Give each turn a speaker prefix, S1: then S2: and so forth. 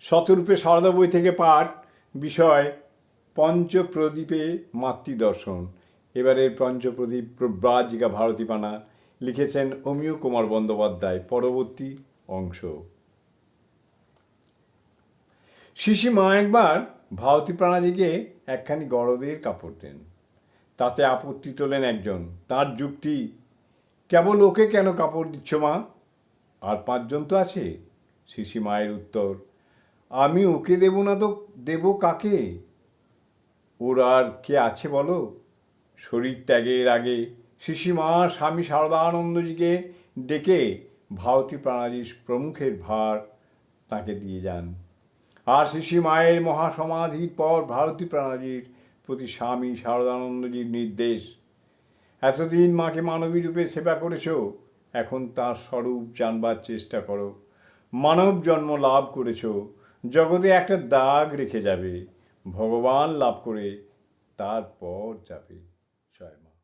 S1: শতরূপে সারদা বই থেকে পাঠ বিষয় পঞ্চপ্রদীপে মাতৃদর্শন। এবারের পঞ্চপ্রদীপ প্রব্রাজিকা ভারতীপানা লিখেছেন অমিয় কুমার বন্দ্যোপাধ্যায়। পরবর্তী অংশ। শিশি মা একবার ভারতী প্রাণাজিকে একখানি গরদের কাপড় দেন। তাতে আপত্তি তোলেন একজন। তার যুক্তি, কেবল ওকে কেন কাপড় দিচ্ছ মা? আর পাঁচজন তো আছে? শিশি মায়ের উত্তর আমি ওকে দেব না তো, দেব কাকে? ওর আর কে আছে বলো? শরীর ত্যাগের আগে শিশিমা, স্বামী শারদানন্দজিকে ডেকে ভারতী প্রাণাজির প্রমুখের ভার তাকে দিয়ে যান। আর শিশি মায়ের মহাসমাধির পর ভারতী প্রাণাজির প্রতি স্বামী শারদানন্দজির নির্দেশ। এতদিন মাকে মানবী রূপে সেবা করেছ, এখন তার স্বরূপ জানবার চেষ্টা করো। মানব জন্ম লাভ করেছ জগতে একটা দাগ রেখে যাবে। ভগবান লাভ করে তারপর যাবে। জয় মা।